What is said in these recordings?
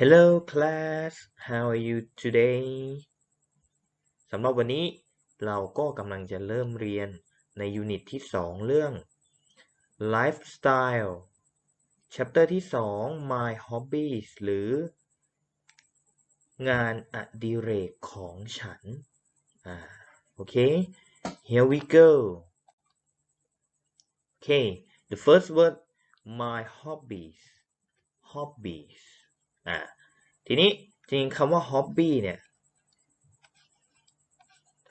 Hello class how are you today สำหรับวันนี้เราก็กำลังจะเริ่มเรียนในยูนิตที่ 2 เรื่อง lifestyle chapter ที่ 2 my hobbies หรือ งานอดิเรกของฉัน อ่า โอเค here we go okay the first word my hobbies hobbies อ่าทีนี้จริงๆคำว่า hobby เนี่ย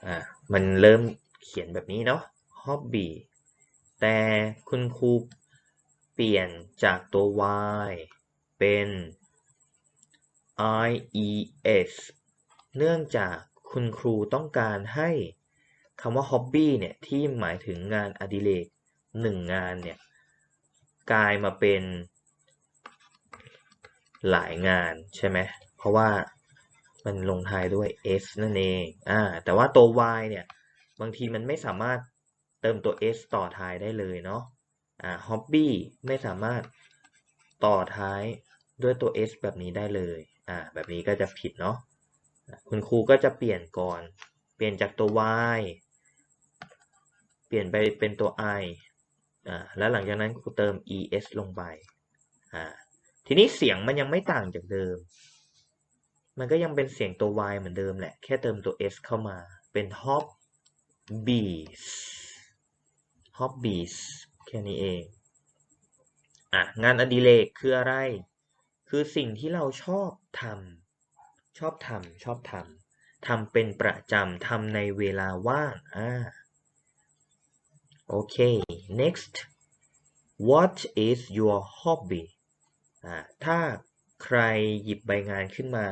อ่ามันเริ่มเขียนแบบนี้เนาะ hobby แต่คุณครูเปลี่ยนจากตัว y เป็น i e s เนื่องจากคุณครูต้องการให้คำว่า hobby เนี่ยที่หมายถึงงานอดิเรกหนึ่งงานเนี่ยกลายมาเป็น หลายงานใช่ไหมเพราะว่ามันลงท้ายด้วย s นั่นเองอ่าแต่ว่าตัว y เนี่ยบางทีมันไม่สามารถเติมตัว s ต่อท้ายได้เลยเนาะอ่า hobby ไม่สามารถต่อท้ายด้วยตัว s แบบนี้ได้เลยอ่าแบบนี้ก็จะผิดเนาะคุณครูก็จะเปลี่ยนก่อน เปลี่ยนจากตัว y เปลี่ยนไปเป็นตัว i อ่าแล้วหลังจากนั้นครูเติม es ลงไปอ่า ทีนี้เสียงมันยังไม่ต่างจากเดิม มันก็ยังเป็นเสียงตัว y เหมือนเดิมแหละ แค่เติมตัว s เข้ามา เป็น hobbies hobbies แค่นี้เอง อะ งานอดิเรกคืออะไร คือสิ่งที่เราชอบทำ ชอบทำ ชอบทำ ทำเป็นประจำ ทำในเวลาว่าง อ่า โอเค next what is your hobby ถ้าใครหยิบใบงานขึ้นมา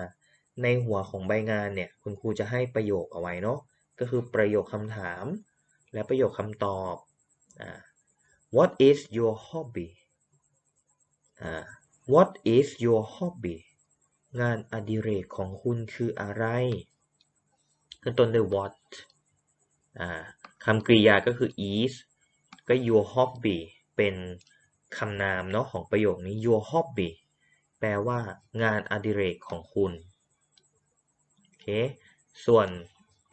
ในหัวของใบงานเนี่ยคุณครูจะให้ประโยคเอาไว้เนาะก็คือประโยคคำถาม และประโยคคำตอบอ what is your hobby what is your hobby งานอดิเรกของคุณคืออะไรขึ้นต้นด้วย what คำกริยาก็คือ is ก็ your hobby เป็น คำนามเนาะของประโยคนี้ your hobby แปลว่างานอดิเรกของคุณ โอเค ส่วน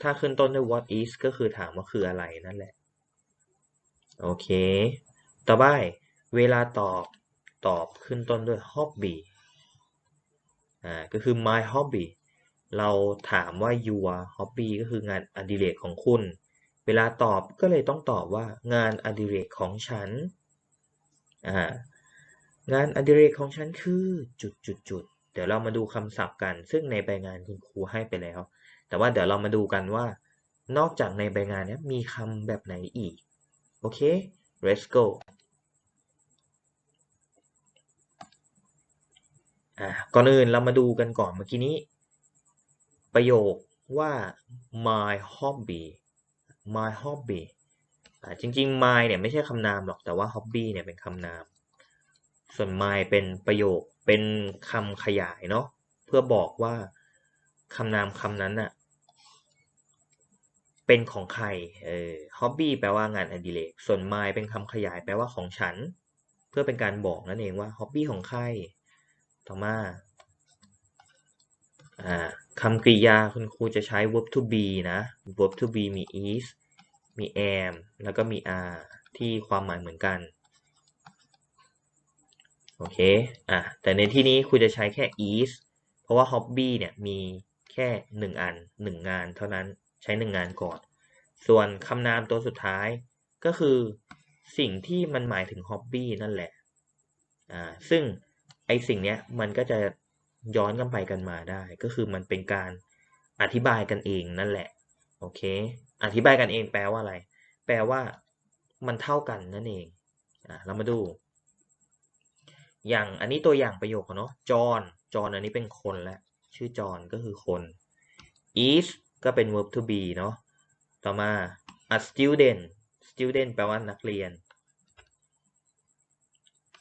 ถ้าขึ้นต้นด้วย what is ก็คือถามว่าคืออะไรนั่นแหละ โอเค ต่อไปเวลาตอบตอบขึ้นต้นด้วย hobby อ่า ก็คือ my hobby เราถามว่า your hobby ก็คืองานอดิเรกของคุณ เวลาตอบก็เลยต้องตอบว่างานอดิเรกของฉัน งานอดิเรกของฉันคือจุดจุดจุดเดี๋ยวเรามาดูคำศัพท์กัน ซึ่งในใบงานคุณครูให้ไปแล้ว แต่ว่าเดี๋ยวเรามาดูกันว่า นอกจากในใบงานนี้มีคำแบบไหนอีก โอเค let's go อ่าก่อนอื่นเรามาดูกันก่อนเมื่อกี้นี้ ประโยคว่า my hobby my hobby จริงๆ my เนี่ยไม่ใช่คำนามหรอกแต่ว่า hobby เนี่ยเป็นคำนาม ส่วน my เป็นประโยคเป็นคำขยายเนาะเพื่อบอกว่าคำนามคำนั้นน่ะเป็นของใครเออ hobby แปลว่างานอดิเรกส่วน my เป็นคำขยายแปลว่าของฉัน เพื่อเป็นการบอกนั่นเองว่า hobby ของใครต่อมาอ่าคำกริยาคุณครูจะใช้ verb to be นะ verb to be มี is มี am แล้วก็มี are ที่ความหมายเหมือนกัน โอเค อะ แต่ในที่นี้ครูจะใช้แค่ is เพราะว่า hobby เนี่ยมีแค่หนึ่งอันหนึ่งงานเท่านั้น ใช้หนึ่งงานก่อน ส่วนคำนามตัวสุดท้ายก็คือสิ่งที่มันหมายถึง hobby นั่นแหละ อ่า ซึ่งไอสิ่งเนี้ยมันก็จะย้อนกันไปกันมาได้ ก็คือมันเป็นการอธิบายกันเองนั่นแหละ โอเค อธิบายกันเองแปลว่าอะไร แปลว่ามันเท่ากันนั่นเองอ่าเรามาดู อย่างอันนี้ตัวอย่างประโยคเนาะจอห์นจอห์นอันนี้เป็นคนแล้วชื่อจอห์นก็คือคน is ก็เป็น verb to be เนาะต่อมา a student student แปลว่านักเรียน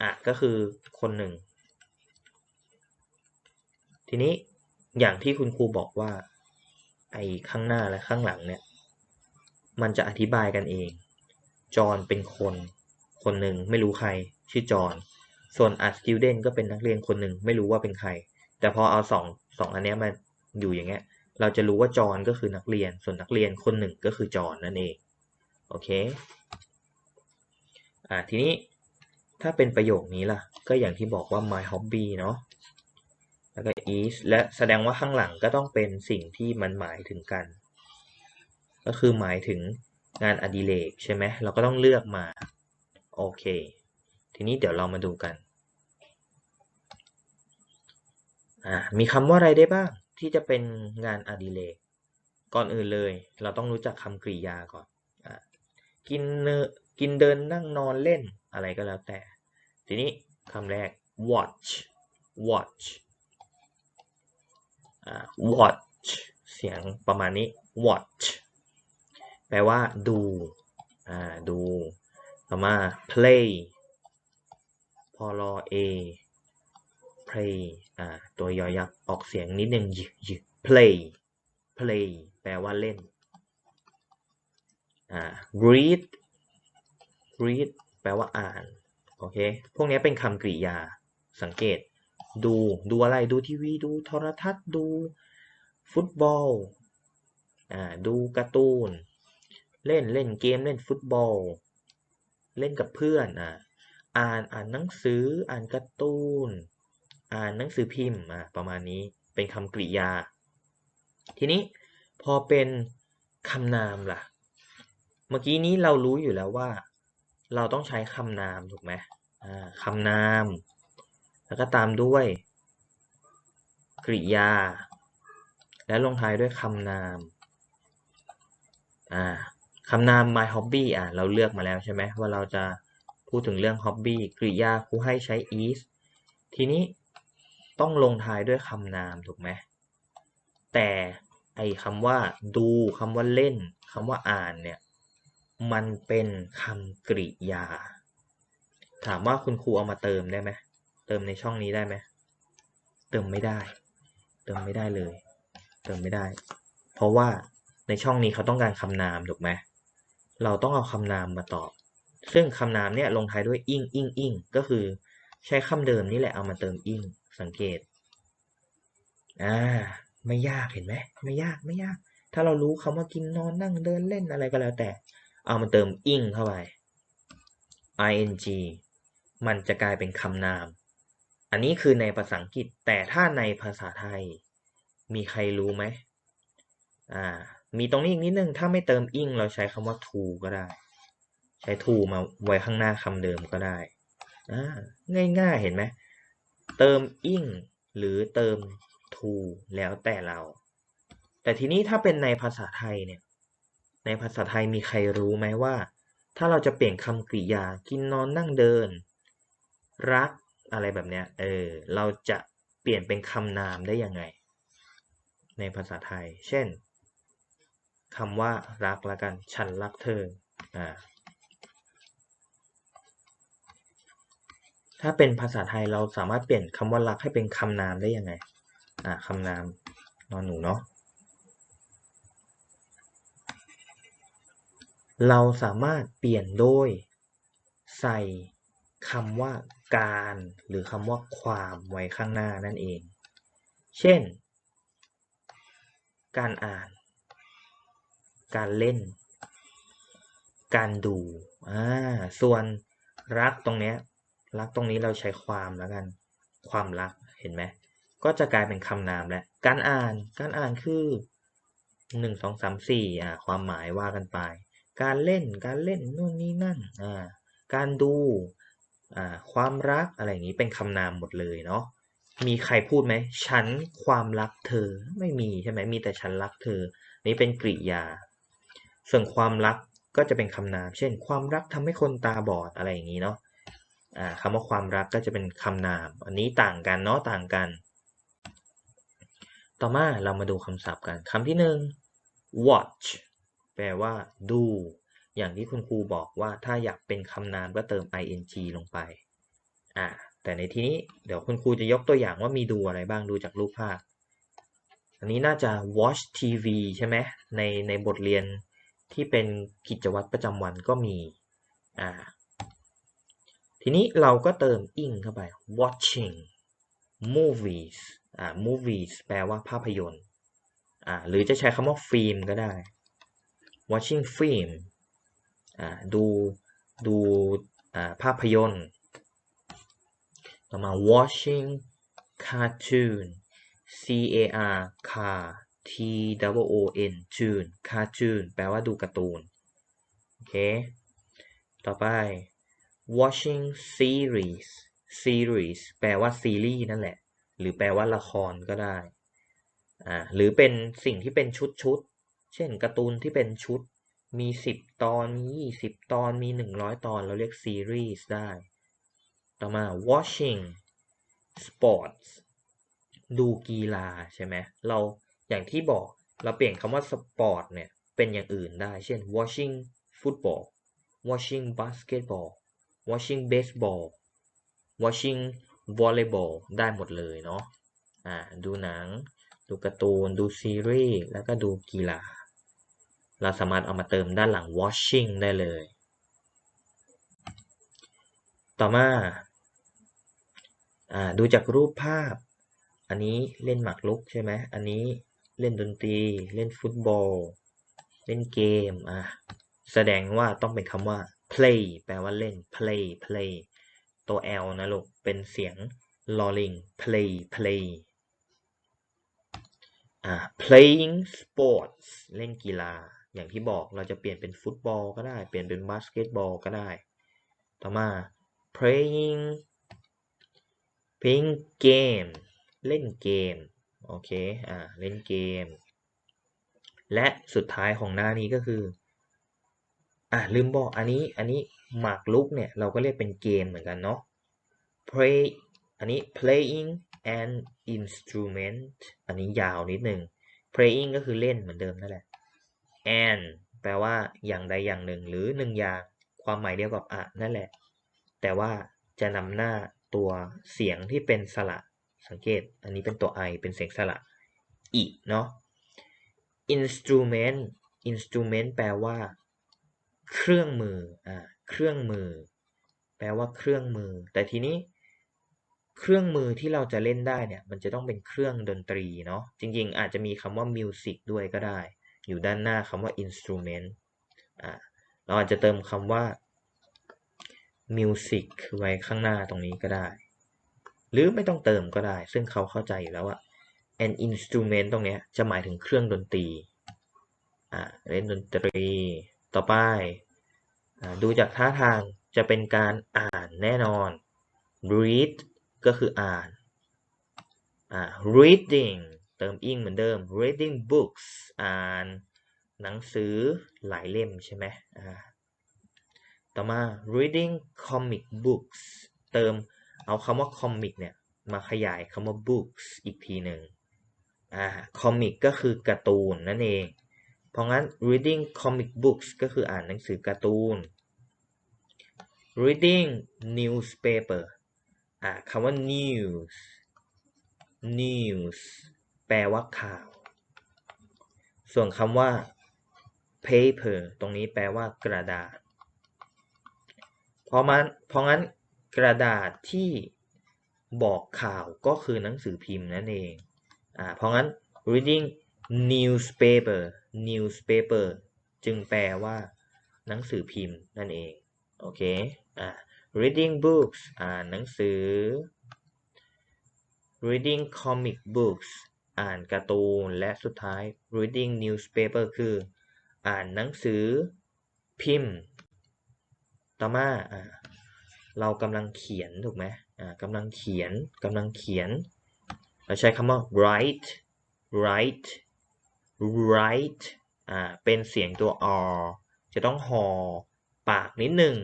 อะก็คือคนหนึ่ง ทีนี้อย่างที่คุณครูบอกว่า ไอ้ข้างหน้าและข้างหลังเนี่ย มันจะอธิบายกันเอง จอห์นเป็นคน คนหนึ่งไม่รู้ใคร ชื่อจอห์นส่วน a student ก็เป็นนักเรียนคนหนึ่งไม่รู้ว่าเป็นใคร แต่พอเอาสองสองอันนี้มาอยู่อย่างเงี้ย เราจะรู้ว่าจอนก็คือนักเรียน ส่วนนักเรียนคนหนึ่งก็คือจอนนั่นเอง โอเค อ่าทีนี้ถ้าเป็นประโยคนี้ล่ะ ก็อย่างที่บอกว่า my hobby เนาะแล้วก็ is และแสดงว่าข้างหลังก็ต้องเป็นสิ่งที่มันหมายถึงกัน ก็คือหมายถึงงานอดิเรกใช่ไหมเราก็ต้องเลือกมา โอเค ทีนี้เดี๋ยวเรามาดูกัน มีคำว่าอะไรได้บ้าง ที่จะเป็นงานอดิเรก ก่อนอื่นเลย เราต้องรู้จักคำกริยาก่อนอกินเนอกินเดินนั่งนอนเล่นอะไรก็แล้วแต่ ทีนี้คำแรก watch watch watch เสียงประมาณนี้ watch แปลว่าดูอ่าดูต่อมา play พอรอ a play อ่าตัวยอยักษ์ออกเสียงนิดนึงยยึ play play แปลว่าเล่นอ่า read read แปลว่าอ่าน โอเค พวกนี้เป็นคำกริยา สังเกต ดู ดูอะไร ดูทีวี ดูโทรทัศน์ ดู ฟุตบอล อ่า ดูการ์ตูน เล่นเล่นเกมเล่นฟุตบอล เล่นกับเพื่อนอ่าอ่านอ่านหนังสืออ่านการ์ตูน อ่านหนังสือพิมพ์อ่าประมาณนี้เป็นคำกริยา ทีนี้พอเป็นคำนามล่ะ เมื่อกี้นี้เรารู้อยู่แล้วว่า เราต้องใช้คำนามถูกไหมอ่าคำนาม แล้วก็ตามด้วยกริยา และลงท้ายด้วยคำนาม อ่า คำนาม my hobby อ่าเราเลือกมาแล้วใช่ไหมว่าเราจะพูดถึงเรื่อง hobby กริยาครูให้ใช้ is ทีนี้ต้องลงท้ายด้วยคำนามถูกไหมแต่ไอคำว่าดูคำว่าเล่นคำว่าอ่านเนี่ยมันเป็นคำกริยา ถามว่าคุณครูเอามาเติมได้ไหมเติมในช่องนี้ได้ไหมเติมไม่ได้ เติมไม่ได้เลย เติมไม่ได้ เพราะว่าในช่องนี้เขาต้องการคำนามถูกไหม เราต้องเอาคำนามมาตอบ ซึ่งคำนามเนี่ยลงท้ายด้วยอิงอิงอิงก็คือใช้คำเดิมนี่แหละเอามาเติมอิงสังเกตอ่าไม่ยากเห็นไหมไม่ยากไม่ยาก ถ้าเรารู้คำว่ากินนอนนั่งเดินเล่นอะไรก็แล้วแต่ เอามาเติม ing เข้าไป ing มันจะกลายเป็นคำนาม อันนี้คือในภาษาอังกฤษ แต่ถ้าในภาษาไทย มีใครรู้ไหมอ่า มีตรงนี้อีกนิดนึง ถ้าไม่เติม ing เราใช้คำว่า to ก็ได้ ใช้ to มาไว้ข้างหน้าคำเดิมก็ได้ ง่ายๆ เห็นไหม เติม ing หรือเติม to แล้วแต่เรา แต่ทีนี้ถ้าเป็นในภาษาไทยเนี่ย ในภาษาไทยมีใครรู้ไหมว่า ถ้าเราจะเปลี่ยนคำกริยา กินนอนนั่งเดิน รักอะไรแบบเนี้ย เออ เราจะเปลี่ยนเป็นคำนามได้ยังไง ในภาษาไทย เช่น คำว่ารักละกัน ฉันรักเธออ่าถ้าเป็นภาษาไทยเราสามารถเปลี่ยนคำว่ารักให้เป็นคำนามได้ยังไงอ่าคำนามนอนหนูเนาะเราสามารถเปลี่ยนโดยใส่คำว่าการหรือคำว่าความไว้ข้างหน้านั่นเอง เช่น การอ่าน การเล่น การดูอ่าส่วนรักตรงเนี้ยรักตรงนี้เราใช้ความแล้วกัน ความรักเห็นไหมก็จะกลายเป็นคำนามแล้วการอ่านการอ่านคือหนึ่งสองสามสี่อ่าความหมายว่ากันไป การเล่นการเล่นนู่นนี่นั่นอ่าการดูอ่าความรักอะไรอย่างนี้เป็นคำนามหมดเลยเนาะมีใครพูดไหมฉันความรักเธอไม่มีใช่ไหมมีแต่ฉันรักเธอ นี่เป็นกริยา ส่วนความรักก็จะเป็นคำนาม เช่น ความรักทำให้คนตาบอดอะไรอย่างนี้เนาะคำว่าความรักก็จะเป็นคำนาม อันนี้ต่างกันเนาะต่างกัน ต่อมาเรามาดูคำศัพท์กันคำที่หนึ่ง watch แปลว่าดู อย่างที่คุณครูบอกว่าถ้าอยากเป็นคำนามก็เติม ing ลงไปอ่าแต่ในที่นี้เดี๋ยวคุณครูจะยกตัวอย่างว่ามีดูอะไรบ้างดูจากรูปภาพ อันนี้น่าจะ watch TV ใช่ไหมในในบทเรียน ที่เป็นกิจวัตรประจำวันก็มีอ่าทีนี้เราก็เติม ing เข้าไป watching movies อ่า movies แปลว่าภาพยนตร์อ่าหรือจะใช้คำว่าฟิล์มก็ได้ watching film อ่าดูดูอ่าภาพยนตร์ต่อมา watching cartoon C A R car T W O N tune cartoon แปลว่าดูการ์ตูน โอเค ต่อไป watching series series แปลว่าซีรีส์นั่นแหละ หรือแปลว่าละครก็ได้ อ่า หรือเป็นสิ่งที่เป็นชุดชุด เช่นการ์ตูนที่เป็นชุด มีสิบตอน มียี่สิบตอน มีหนึ่งร้อยตอน เราเรียกซีรีส์ได้ ต่อมา watching sports ดูกีฬาใช่ไหม เรา อย่างที่บอกเราเปลี่ยนคำว่า sport เนี่ยเป็นอย่างอื่นได้ เช่น watching football watching basketball watching baseball watching volleyball ได้หมดเลยเนาะอ่าดูหนัง ดูการ์ตูน ดูซีรีส์ แล้วก็ดูกีฬา เราสามารถเอามาเติมด้านหลัง watching ได้เลย ต่อมาอ่าดูจากรูปภาพ อันนี้เล่นหมากรุกใช่ไหมอันนี้ เล่นดนตรี เล่นฟุตบอล เล่นเกม อะ แสดงว่าต้องเป็นคำว่า play แปลว่าเล่น play play ตัว L นะลูก เป็นเสียงลอลิง play play อ่า playing sports เล่นกีฬา อย่างที่บอกเราจะเปลี่ยนเป็นฟุตบอลก็ได้ เปลี่ยนเป็นบาสเกตบอลก็ได้ ต่อมา playing playing game เล่นเกม โอเค อ่า เล่นเกม และสุดท้ายของหน้านี้ก็คือ อ่าลืมบอกอันนี้ อันนี้หมากรุกเนี่ย เราก็เรียกเป็นเกมเหมือนกันเนาะ play อันนี้ playing an instrument อันนี้ยาวนิดหนึ่ง playing ก็คือเล่นเหมือนเดิมนั่นแหละ and แปลว่าอย่างใดอย่างหนึ่ง หรือหนึ่งอย่าง ความหมายเดียวกับอะนั่นแหละ แต่ว่าจะนำหน้าตัวเสียงที่เป็นสระ สังเกต อันนี้เป็นตัว i เป็นเสียงสระอีเนาะ instrument instrument แปลว่า เครื่องมือ อ่า เครื่องมือ แปลว่าเครื่องมือ แต่ทีนี้ เครื่องมือที่เราจะเล่นได้เนี่ย มันจะต้องเป็นเครื่องดนตรีเนาะ จริง ๆ อาจจะมีคำว่า music ด้วยก็ได้ อยู่ด้านหน้าคำว่า instrument อ่า เราอาจจะเติมคำว่า music ไว้ข้างหน้าตรงนี้ก็ได้ หรือไม่ต้องเติมก็ได้ ซึ่งเขาเข้าใจอยู่แล้วว่า an instrument ตรงนี้จะหมายถึงเครื่องดนตรีอ่าเล่นดนตรีต่อไปอดูจากท่าทางจะเป็นการอ่านแน่นอน read ก็คืออ่านอ่า reading เติม ing เหมือนเดิม reading books อ่านหนังสือหลายเล่มใช่ไหมอ่าต่อมา reading comic books เติม เอาคำว่า comic เนี่ยมาขยายคำว่า books อีกทีหนึ่งอ่า comic ก็คือการ์ตูนนั่นเอง เพราะงั้น reading comic books ก็คืออ่านหนังสือการ์ตูน reading newspaper อ่าคำว่า news news แปลว่าข่าว ส่วนคำว่า paper ตรงนี้แปลว่ากระดาษ เพราะมันเพราะงั้น กระดาษที่บอกข่าวก็คือหนังสือพิมพ์นั่นเองอ่าเพราะงั้น reading newspaper newspaper จึงแปลว่า หนังสือพิมพ์นั่นเอง โอเคอ่า reading books อ่านหนังสือ reading comic books อ่านการ์ตูน และสุดท้าย reading newspaper คือ อ่านหนังสือพิมพ์ ต่อมาอ่า เรากำลังเขียนถูกไหมอ่ากำลังเขียนกำลังเขียน เราใช้คำว่า write write write อ่าเป็นเสียงตัว r จะต้องหอปากนิดนึง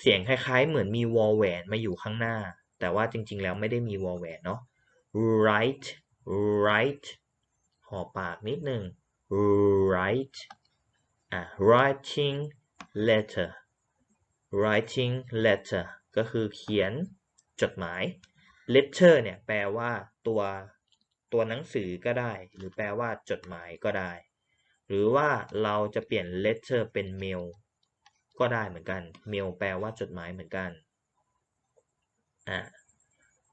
เสียงคล้ายๆ เหมือนมีวอลแหวนมาอยู่ข้างหน้า แต่ว่าจริงๆ แล้วไม่ได้มีวอลแหวนเนาะ write write หอปากนิดนึง write อ่า writing letter writing letter ก็คือเขียนจดหมาย letter เนี่ยแปลว่าตัวตัวหนังสือก็ได้ หรือแปลว่าจดหมายก็ได้ หรือว่าเราจะเปลี่ยน letter เป็น mail ก็ได้เหมือนกัน mail แปลว่าจดหมายเหมือนกันอ่า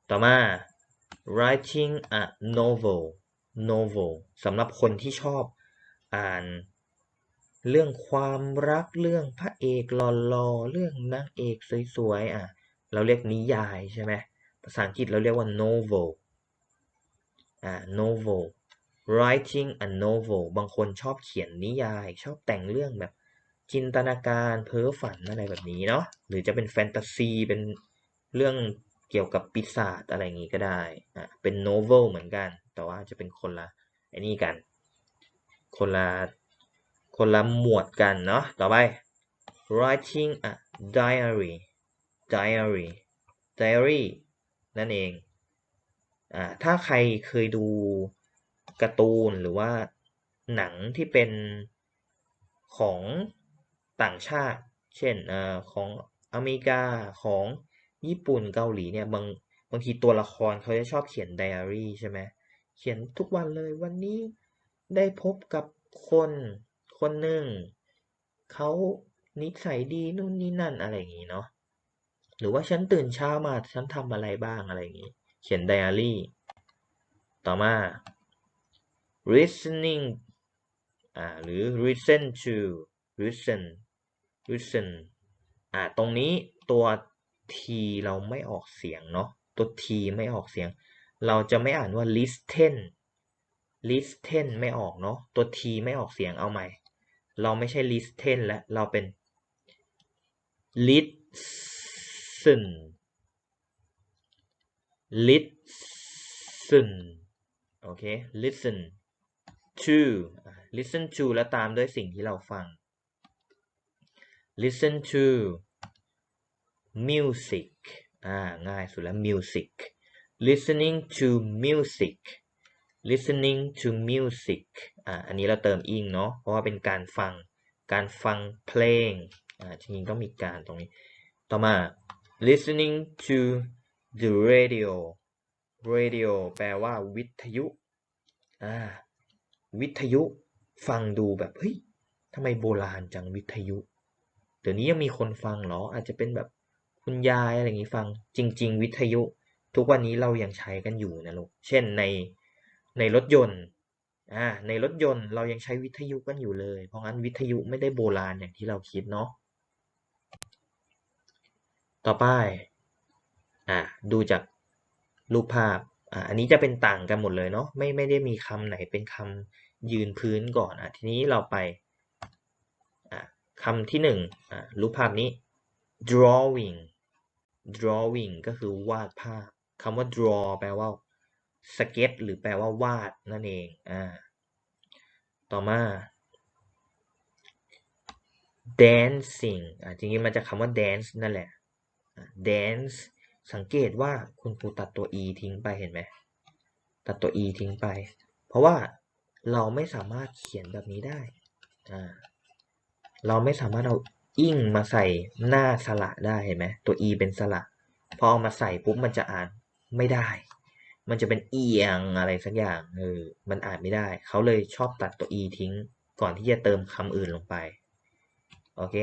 ต่อมา writing a novel novel สำหรับคนที่ชอบอ่าน เรื่องความรักเรื่องพระเอกหล่อๆเรื่องนางเอกสวยๆอะเราเรียกนิยายใช่ไหมภาษาอังกฤษเราเรียกว่า novel อ่า novel writing a novel บางคนชอบเขียนนิยาย ชอบแต่งเรื่องแบบจินตนาการเพ้อฝันอะไรแบบนี้เนาะหรือจะเป็นแฟนตาซีเป็นเรื่องเกี่ยวกับปีศาจอะไรอย่างนี้ก็ได้อะเป็น novel เหมือนกัน แต่ว่าจะเป็นคนละไอ้นี่กัน คนละ คนละหมวดกันเนาะต่อไป writing a diary diary diary นั่นเองอ่าถ้าใครเคยดูการ์ตูนหรือว่าหนังที่เป็นของต่างชาติ เช่นอ่อของอเมริกาของญี่ปุ่นเกาหลีเนี่ยบางบางทีตัวละครเขาจะชอบเขียนไดอารี่ใช่ไหมเขียนทุกวันเลยวันนี้ได้พบกับคน คนหนึ่งเขานิสัยดีนู่นนี่นั่นอะไรอย่างนี้เนาะหรือว่าฉันตื่นเช้ามาฉันทำอะไรบ้างอะไรอย่างนี้ เขียนไดอารี่ ต่อมา listening อ่าหรือ listen to listen listen อ่าตรงนี้ตัว t เราไม่ออกเสียงเนาะตัว t ไม่ออกเสียง เราจะไม่อ่านว่า listen listen ไม่ออกเนาะตัว t ไม่ออกเสียงเอาใหม่ เราไม่ใช่ listen และเราเป็น listen listen โอเค listen to listen to แล้วตามด้วยสิ่งที่เราฟัง listen to music อ่าง่ายสุดแล้ว music listening to music listening to music อ่าอันนี้เราเติม ing เนาะเพราะว่าเป็นการฟังการฟังเพลงอ่าจริงๆต้องมีการตรงนี้ ต่อมา listening to the radio radio แปลว่าวิทยุอ่าวิทยุฟังดูแบบเฮ้ยทำไมโบราณจังวิทยุ เดี๋ยวนี้ยังมีคนฟังเหรอ อาจจะเป็นแบบคุณยายอะไรอย่างนี้ฟัง จริง ๆ วิทยุ ทุกวันนี้เรายังใช้กันอยู่นะลูก เช่นใน ในรถยนต์อ่าในรถยนต์เรายังใช้วิทยุกันอยู่เลย เพราะงั้นวิทยุไม่ได้โบราณอย่างที่เราคิดเนาะต่อไปอ่าดูจากรูปภาพอ่าอันนี้จะเป็นต่างกันหมดเลยเนาะไม่ไม่ได้มีคำไหนเป็นคำยืนพื้นก่อนอะทีนี้เราไปอ่าคำที่หนึ่งอ่ารูปภาพนี้ drawing drawing ก็คือวาดภาพคำว่า draw แปลว่า สเก็ตหรือแปลว่าวาดนั่นเองอ่าต่อมา dancing อ่าจริงๆมันจะคำว่า dance นั่นแหละ dance สังเกตว่าคุณครูตัดตัว e ทิ้งไปเห็นไหมตัดตัว e ทิ้งไป เพราะว่าเราไม่สามารถเขียนแบบนี้ได้อ่าเราไม่สามารถเอาอิงมาใส่หน้าสระได้เห็นไหมตัว e เป็นสระพอเอามาใส่ปุ๊บมันจะอ่านไม่ได้ มันจะเป็นเอียงอะไรสักอย่างเออมันอ่านไม่ได้ เขาเลยชอบตัดตัว e ทิ้ง ก่อนที่จะเติมคำอื่นลงไป โอเค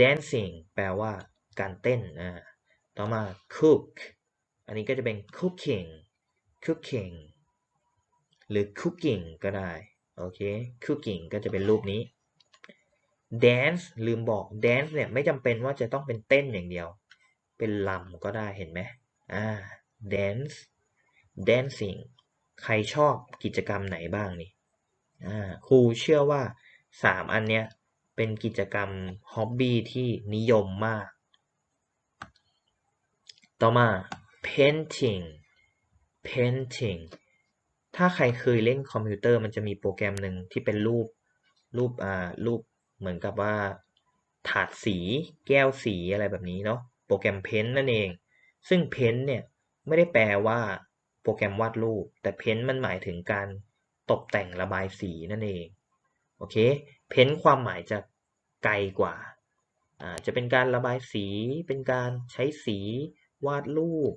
dancing แปลว่าการเต้นอ่าต่อมา cook อันนี้ก็จะเป็น cooking cooking หรือ cooking ก็ได้ โอเค cooking ก็จะเป็นรูปนี้ dance ลืมบอก dance เนี่ยไม่จำเป็นว่าจะต้องเป็นเต้นอย่างเดียว เป็นลำก็ได้เห็นไหมอ่า dance dancing ใครชอบกิจกรรมไหนบ้างนี่ครูเชื่อว่าสามอันเนี้ยเป็นกิจกรรมฮ็อบบี้ที่นิยมมาก ต่อมา painting painting ถ้าใครเคยเล่นคอมพิวเตอร์มันจะมีโปรแกรมหนึ่งที่เป็นรูปรูปอ่ารูปเหมือนกับว่า ถาดสีแก้วสีอะไรแบบนี้เนาะโปรแกรมเพ้นนั่นเอง ซึ่งเพ้นเนี่ย ไม่ได้แปลว่า โปรแกรมวาดรูป แต่เพ้นมันหมายถึงการตกแต่งระบายสีนั่นเอง โอเค เพ้นความหมายจะไกลกว่าจะเป็นการระบายสี เป็นการใช้สีวาดรูป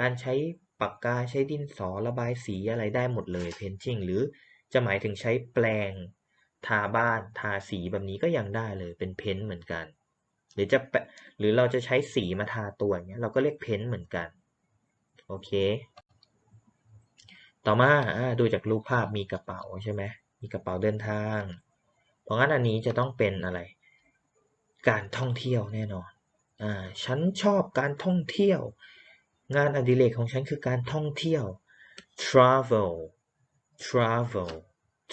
การใช้ปากกาใช้ดินสอระบายสีอะไรได้หมดเลย painting หรือจะหมายถึงใช้แปลงทาบ้านทาสีแบบนี้ก็ยังได้เลยเป็นเพ้นเหมือนกัน หรือจะหรือเราจะใช้สีมาทาตัวเงี้ยเราก็เรียกเพ้นเหมือนกัน โอเค ต่อมาดูจากรูปภาพมีกระเป๋าใช่ไหมมีกระเป๋าเดินทาง เพราะงั้นอันนี้จะต้องเป็นอะไร การท่องเที่ยวแน่นอนอ่าฉันชอบการท่องเที่ยว งานอดิเรกของฉันคือการท่องเที่ยว travel travel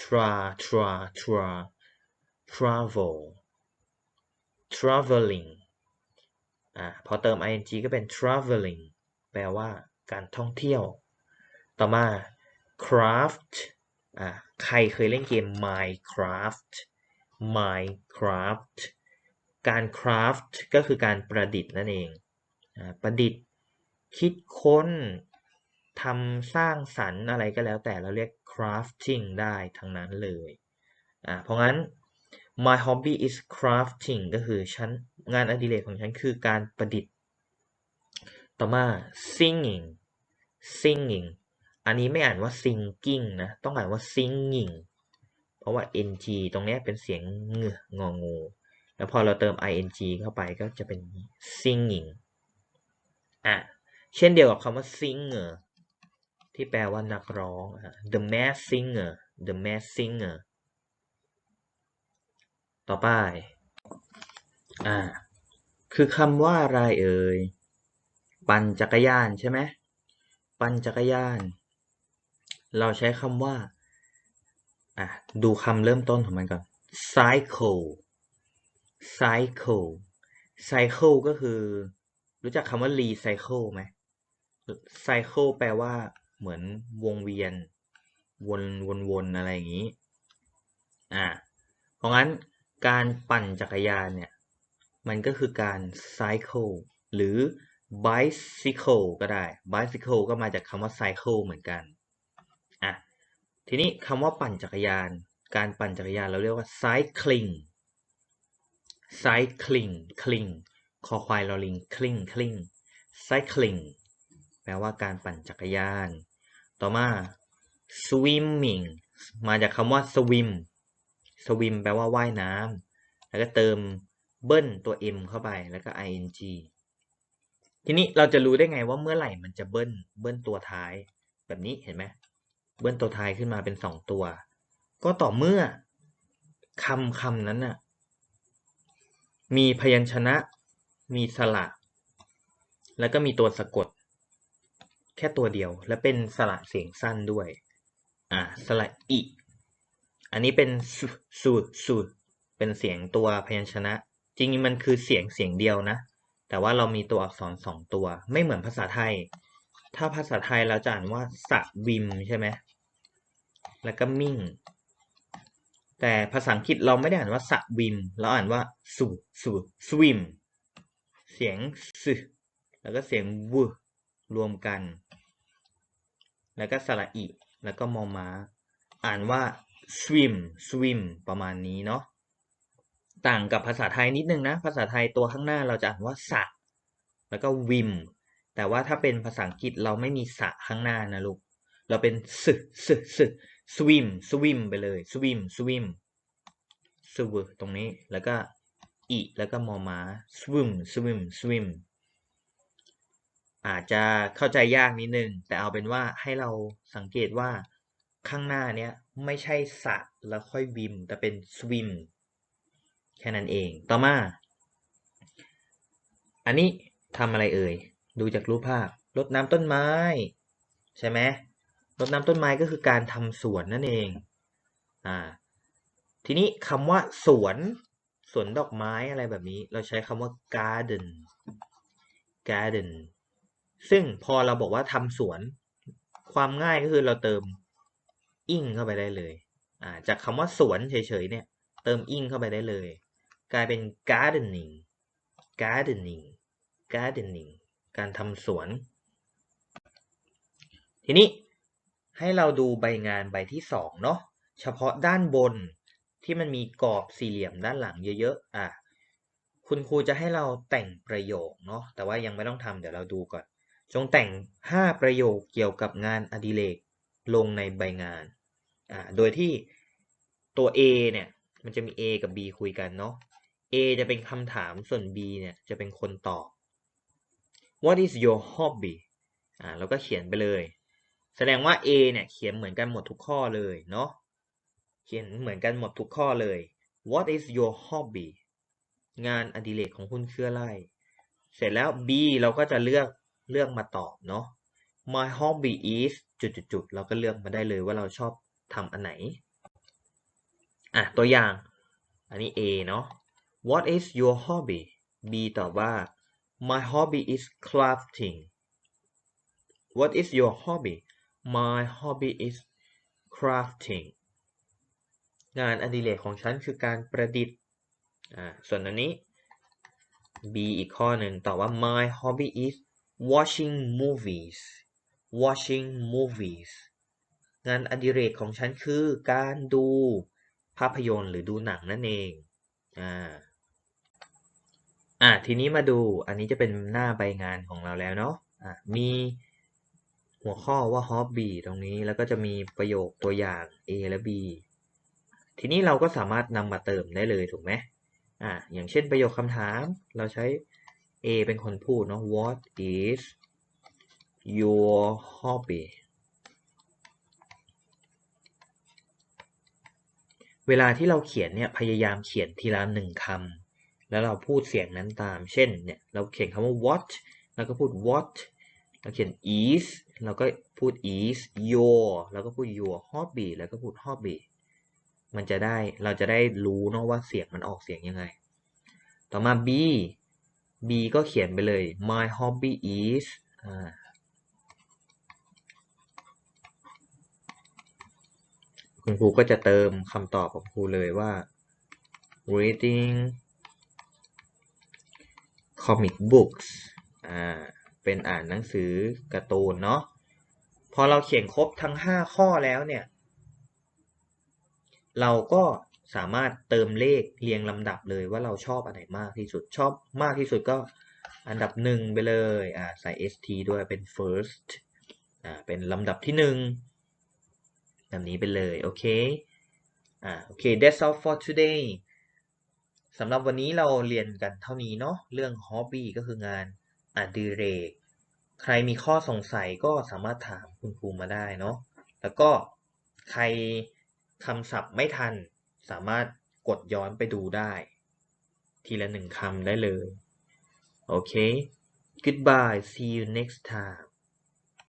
tra tra tra travel traveling อ่าพอเติม ing ก็เป็น traveling แปลว่าการท่องเที่ยว ต่อมา craft อ่าใครเคยเล่นเกม Minecraft Minecraft การ craft ก็คือการประดิษฐ์นั่นเองอ่าประดิษฐ์คิดค้นทำสร้างสรรค์อะไรก็แล้วแต่เราเรียก crafting ได้ทั้งนั้นเลยอ่าเพราะงั้น my hobby is crafting ก็คือฉันงานอดิเรกของฉันคือการประดิษฐ์ ต่อมา singing singing อันนี้ไม่อ่านว่า singing นะ ต้องอ่านว่า singing เพราะว่า ng ตรงนี้เป็นเสียงเงืององู แล้วพอเราเติม ing เข้าไปก็จะเป็น singing อะ เช่นเดียวกับคำว่า singer ที่แปลว่านักร้อง the mass singer the mass singer ต่อไป อ่า คือคำว่าอะไรเอ่ย ปั่นจักรยานใช่ไหม ปั่นจักรยาน เราใช้คำว่าอะดูคำเริ่มต้นของมันก่อน cycle cycle cycle ก็คือ รู้จักคำว่า recycle ไหม cycle แปลว่าเหมือนวงเวียน วนวนวนอะไรอย่างนี้ อ่า เพราะงั้นการปั่นจักรยานเนี่ย มันก็คือการ cycle หรือ bicycle ก็ได้ bicycle ก็มาจากคำว่า cycle เหมือนกัน ทีนี้คำว่าปั่นจักรยาน การปั่นจักรยานเราเรียกว่า cycling cycling cling คอควายลอลิง cling cling cycling แปลว่าการปั่นจักรยาน ต่อมา swimming มาจากคำว่า swim swim แปลว่าว่ายน้ำแล้วก็เติมเบิ้ลตัว m เข้าไปแล้วก็ ing ทีนี้เราจะรู้ได้ไงว่าเมื่อไหร่มันจะเบิ้ลเบิ้ลตัวท้าย แบบนี้เห็นไหม เบิ้ลตัวท้ายขึ้นมาเป็นสองตัว ก็ต่อเมื่อคำคำนั้นน่ะมีพยัญชนะ มีสระ แล้วก็มีตัวสะกด แค่ตัวเดียว และเป็นสระเสียงสั้นด้วย อ่า สระอิอันนี้เป็นสูสูดสูดเป็นเสียงตัวพยัญชนะ จริงๆมันคือเสียงเสียงเดียวนะ แต่ว่าเรามีตัวอักษรสองตัว ไม่เหมือนภาษาไทย ถ้าภาษาไทยเราจะอ่านว่าสะวิมใช่ไหม แล้วก็มิ่ง แต่ภาษาอังกฤษเราไม่ได้อ่านว่าสะวิม เราอ่านว่าสูสูสวิม เสียงสแล้วก็เสียงวรวมกัน แล้วก็สระอิแล้วก็มอม้า อ่านว่า swim swim ประมาณนี้เนาะ ต่างกับภาษาไทยนิดนึงนะ ภาษาไทยตัวข้างหน้าเราจะอ่านว่าสะ แล้วก็วิม แต่ว่าถ้าเป็นภาษาอังกฤษเราไม่มีสะข้างหน้านะลูก เราเป็นสสส swim swim ไปเลย swim swim สวตรงนี้แล้วก็อีแล้วก็มอมา swim swim swim อาจจะเข้าใจยากนิดนึง แต่เอาเป็นว่าให้เราสังเกตว่าข้างหน้าเนี้ยไม่ใช่สะแล้วค่อยวิม แต่เป็น swim แค่นั้นเอง ต่อมา อันนี้ทำอะไรเอ่ย ดูจากรูปภาพรดน้ำต้นไม้ ใช่ไหม รดน้ำต้นไม้ก็คือการทำสวนนั่นเองอ่าทีนี้คำว่าสวนสวนดอกไม้อะไรแบบนี้ เราใช้คำว่า garden garden ซึ่งพอเราบอกว่าทำสวน ความง่ายก็คือเราเติมอิงเข้าไปได้เลยอ่าจากคำว่าสวนเฉยๆเนี่ย เติมอิงเข้าไปได้เลย กลายเป็น gardening gardening gardening การทำสวน ทีนี้ ให้เราดูใบงานใบที่สองเนาะเฉพาะด้านบนที่มันมีกรอบสี่เหลี่ยมด้านหลังเยอะๆอะคุณครูจะให้เราแต่งประโยคเนาะแต่ว่ายังไม่ต้องทำเดี๋ยวเราดูก่อน จงแต่ง 5 ประโยคเกี่ยวกับงานอดิเรกลงในใบงานอ่าโดยที่ตัว A เนี่ยมันจะมี A กับ B คุยกันเนาะ A จะเป็นคำถามส่วน B เนี่ยจะเป็นคนตอบ What is your hobby อ่าเราก็เขียนไปเลย แสดงว่า A เนี่ยเขียนเหมือนกันหมดทุกข้อเลยเนาะเขียนเหมือนกันหมดทุกข้อเลย What is your hobby งานอดิเรกของคุณคืออะไร เสร็จแล้ว B เราก็จะเลือกเลือกมาตอบเนาะ My hobby is จุดๆๆเราก็เลือกมาได้เลยว่าเราชอบทำอันไหน อะ ตัวอย่าง อันนี้ A เนาะ What is your hobby B ตอบว่า My hobby is crafting What is your hobby My hobby is crafting งานอดิเรกของฉันคือการประดิษฐ์อ่าส่วนอันนี้ B อีกข้อหนึ่งตอบว่า My hobby is watching movies watching movies งานอดิเรกของฉันคือการดูภาพยนตร์หรือดูหนังนั่นเอง อ่า อะทีนี้มาดู อันนี้จะเป็นหน้าใบงานของเราแล้วเนาะ อะมี หัวข้อว่า hobby ตรงนี้แล้วก็จะมีประโยคตัวอย่าง A และ B ทีนี้เราก็สามารถนำมาเติมได้เลยถูกไหมอะอย่างเช่นประโยคคำถาม เราใช้ A เป็นคนพูดเนาะ What is your hobby เวลาที่เราเขียนเนี่ยพยายามเขียนทีละหนึ่งคำแล้วเราพูดเสียงนั้นตาม เช่นเนี่ยเราเขียนคำว่า what แล้วก็พูด what เราเขียน is เราก็พูด is your แล้วก็พูด your hobby แล้วก็พูด hobby มันจะได้เราจะได้รู้เนาะว่าเสียงมันออกเสียงยังไง ต่อมา B B ก็เขียนไปเลย my hobby is อ่า คุณครูก็จะเติมคำตอบของครูเลยว่า reading comic books อ่า เป็นอ่านหนังสือการ์ตูนเนาะพอเราเขียนครบทั้ง 5 ข้อแล้วเนี่ย เราก็สามารถเติมเลขเรียงลำดับเลยว่าเราชอบอันไหนมากที่สุดชอบมากที่สุดก็อันดับหนึ่งไปเลยอ่าใส่ st ด้วยเป็น first อ่าเป็นลำดับที่หนึ่งแบบนี้ไปเลยโอเคอ่าโอเค that's all for today สำหรับวันนี้เราเรียนกันเท่านี้เนาะเรื่อง hobby ก็คืองาน อดิเรก ใครมีข้อสงสัยก็สามารถถามคุณครูมาได้เนาะแล้วก็ใครคำศัพท์ไม่ทัน สามารถกดย้อนไปดูได้ ทีละหนึ่งคำได้เลย โอเค goodbye see you next time